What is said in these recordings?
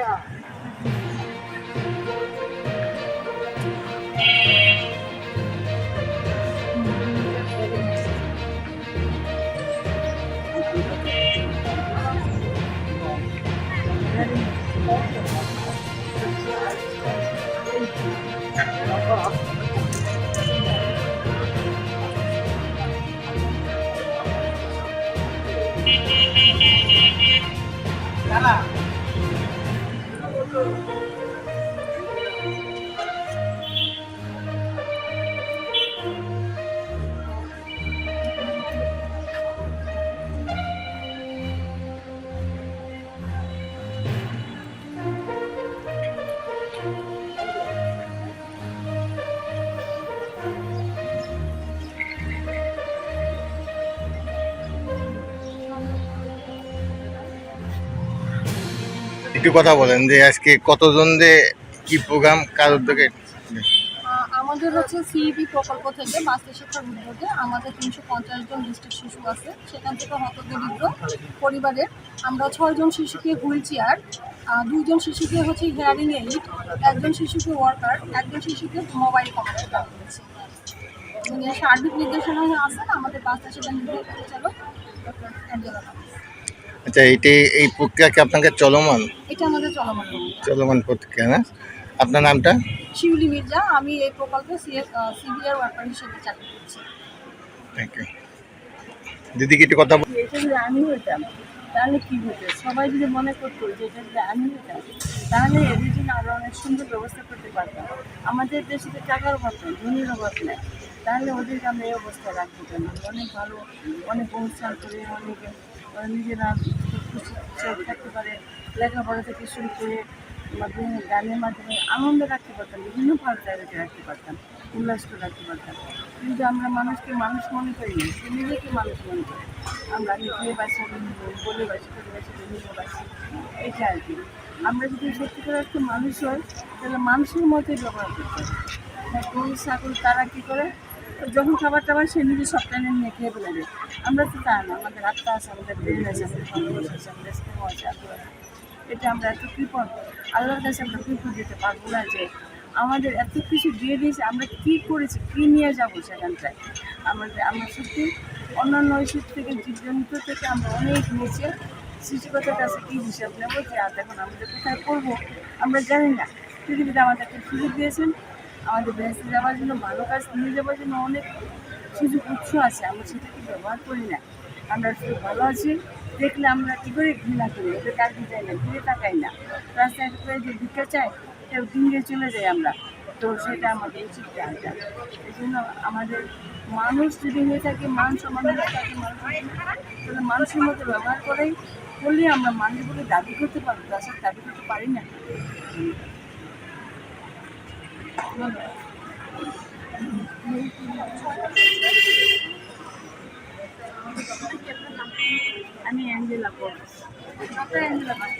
した。একটু কথা বলেন যে আজকে কতজন যে কি প্রোগ্রাম কার উদ্যোগে আমাদের হচ্ছে সিইবি প্রকল্প থেকে মাস্টার শিক্ষার উদ্যোগে আমাদের তিনশো পঞ্চাশ জন ডিস্ট্রিক্ট শিশু আছে। সেখান থেকে হতদরিদ্র পরিবারের আমরা ছয়জন শিশুকে হুইল চেয়ার দুইজন শিশুকে হচ্ছে হেয়ারিং এইড একজন শিশুকে ওয়ার্কার একজন শিশুকে মোবাইল দেওয়া হয়েছে। মানে সার্বিক নির্দেশনা আছেন আমাদের পাঁচটা সেটা নির্দেশ পরিচালক ডক্টর অ্যাঞ্জেলা আচ্ছা এটি এই প্রক্রিয়া কি আপনাকে চলমান? এটা আমাদের চলমান চলমান প্রক্রিয়া না? আপনার নামটা? শিউলি মির্জা আমি এই প্রকল্পে সিবিআর ওয়ার্কার হিসেবে চাকরি করছি। থ্যাংক ইউ দিদি কি একটু কথা বল- এটা যদি আমি হইতাম তাহলে কি হতো? সবাই যদি মনে করতো যে এটা যদি আমি হইতাম তাহলে এদের জন্য আরও অনেক সুন্দর ব্যবস্থা করতে পারতাম। আমাদের দেশে তো টাকার অভাব নেই ধনির অভাব নেই। তাহলে ওদেরকে আমরা এই অবস্থা রাখব কেন অনেক ভালো অনেক অনুষ্ঠান করে অনেক নিজেরা খুশি খুশি থাকতে পারে লেখাপড়া থেকে শুরু করে মাধ্যমে, গানের মাধ্যমে আনন্দ রাখতে পারতাম, বিভিন্ন ভালো জায়গাতে রাখতে পারতাম উল্লাস করে রাখতে পারতাম। কিন্তু আমরা মানুষকে মানুষ মনে করি না, সে নিজেকে মানুষ মনে করি। আমরা নিজে বাসি বলে বাসি করে বাসি বিভিন্ন বাসি। এটা আর কি। আমরা যদি সত্যি করে একটা মানুষ হয় তাহলে মানুষের মতোই ব্যবহার করতে হবে। গরু, ছাগল, তারা কী করে? যখন খাবার টাবার সে নিজে সব টাইমে নিয়ে খেয়ে ফেলে আমরা তো তা না, আমাদের আত্মা আছে, আমাদের ব্রেন আছে, আমাদের আছে, আমাদের স্নেহ আছে। এটা আমরা এত কৃপণ, আল্লাহর কাছে আমরা কৃপণ দিতে পারব না যে আমাদের এত কিছু দিয়ে দিয়েছে, আমরা কী করেছি, কী নিয়ে যাব সেখানটায়? আমাদের, আমরা সত্যি অন্যান্য ঐশীর থেকে, জীবজন্তু থেকে আমরা অনেক নিচে সৃষ্টিকতার কাছে কী হিসাব নেব যে আর দেখুন আমাদের কোথায় করব আমরা জানি না। পৃথিবীতে আমাদেরকে সুযোগ দিয়েছেন, আমাদের বেঁচে যাওয়ার জন্য, ভালো কাজ নিয়ে যাওয়ার জন্য অনেক সুযোগ, উৎস আছে, আমরা সেটাকে ব্যবহার করি না। আমরা শুধু ভালো আছি দেখলে আমরা কী করে ঘৃণা করি? ওদের কাছে যাই না ঘুরে তাকাই না। রাস্তায় করে যে ভিক্ষা চাই কেউ ডিঙ্গে চলে যাই আমরা। তো সেটা আমাদের উচিত এটা। এই জন্য আমাদের মানুষ যদি হয়ে থাকে, মান সম্মান হয়ে থাকে তাহলে মানুষের মতো ব্যবহার করেই করলে আমরা মানুষ বলে দাবি করতে পারব তাছাড়া দাবি করতে পারি না। ধন্যবাদ। আমি Angela Porse doctor Angela Porse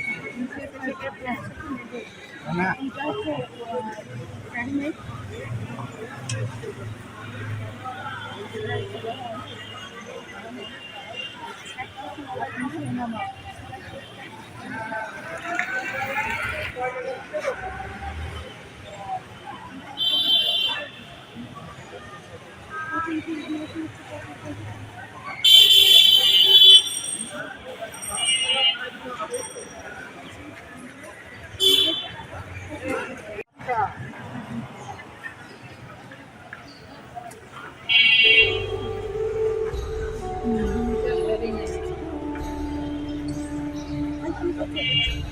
এটা